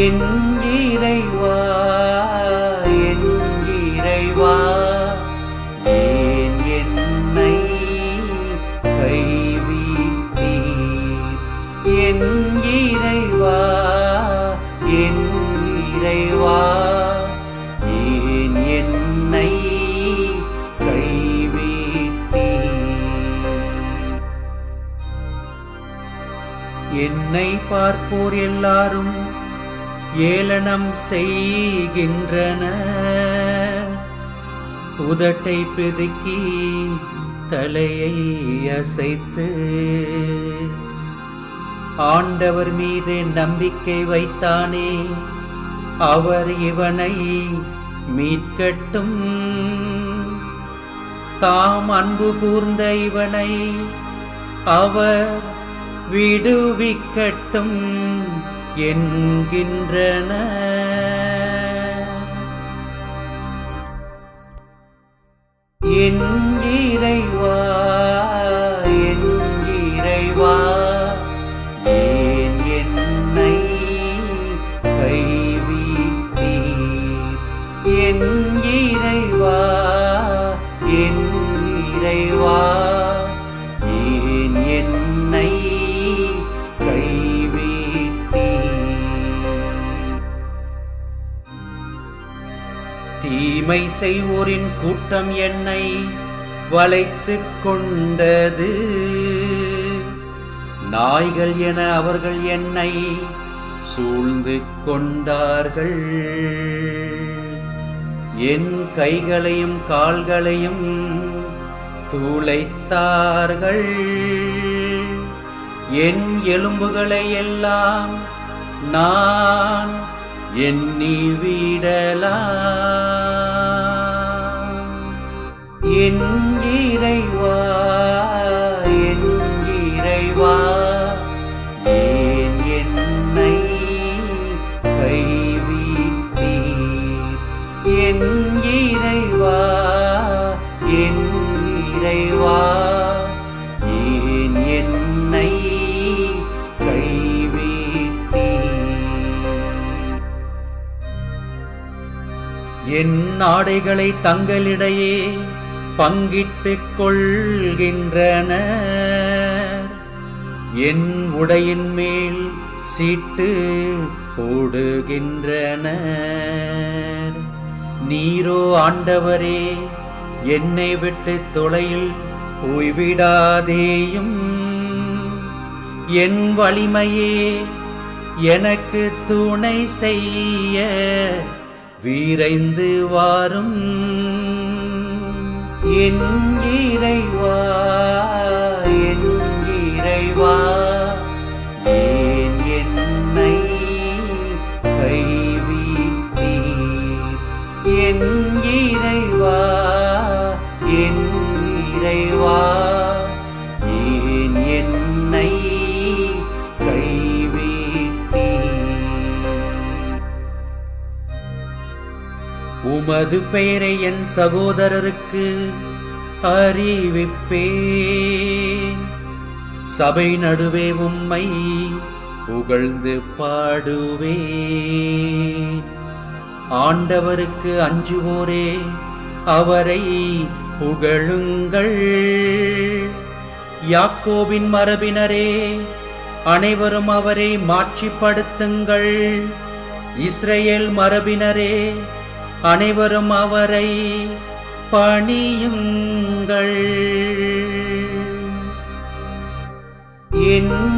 என் இறைவா என் இறைவா ஏன் என்னை கைவிட்டீர்? என் இறைவா என் இறைவா ஏன் என்னை என்னை பார்ப்போர் எல்லாரும் ஏளனம் செய்கின்றன. உதட்டை பிதுக்கி தலையை அசைத்து ஆண்டவர் மீது நம்பிக்கை வைத்தானே அவர் இவனை மீட்கட்டும். தாம் அன்பு கூர்ந்த இவனை அவர் விடுவிக்கட்டும். என்கின்றன. என் இறைவா என் இறைவா ஏன் என்னை கைவிட்டீர்? என் இறைவா என் இறைவா தீமை செய்வோரின் கூட்டம் என்னை வளைத்து கொண்டது. நாய்கள் என அவர்கள் என்னை சூழ்ந்து கொண்டார்கள். என் கைகளையும் கால்களையும் தூளைத்தார்கள். என் எலும்புகளை எல்லாம் நான் எண்ணி விடலாம். என் இறைவா என் இறைவா ஏன் என்னை கைவிட்டீர்? என் இறைவா என் இறைவா ஏன் என்னை கைவிட்டீர்? என் ஆடைகளை தங்களிடையே பங்கிட்டுக் கொள்கின்றனர். என் உடையின் மேல் சீட்டு போடுகின்றனர். நீரோ ஆண்டவரே என்னை விட்டு தொலையில் போய்விடாதேயும். என் வலிமையே எனக்கு துணை செய்ய வீரைந்து வாரும். என் இறைவா என் இறைவா ஏன் என்னை கைவிட்டீர்? என் இறைவா என் இறைவா உமது பெயரை என் சகோதரருக்கு அறிவிப்பேன். சபை நடுவே உம்மை புகழ்ந்து பாடுவேன். ஆண்டவருக்கு அஞ்சுவோரே அவரை புகழுங்கள். யாக்கோபின் மரபினரே அனைவரும் அவரை மாட்சிப்படுத்துங்கள். இஸ்ரேல் மரபினரே அனைவரும் அவரை பணியுங்கள். என்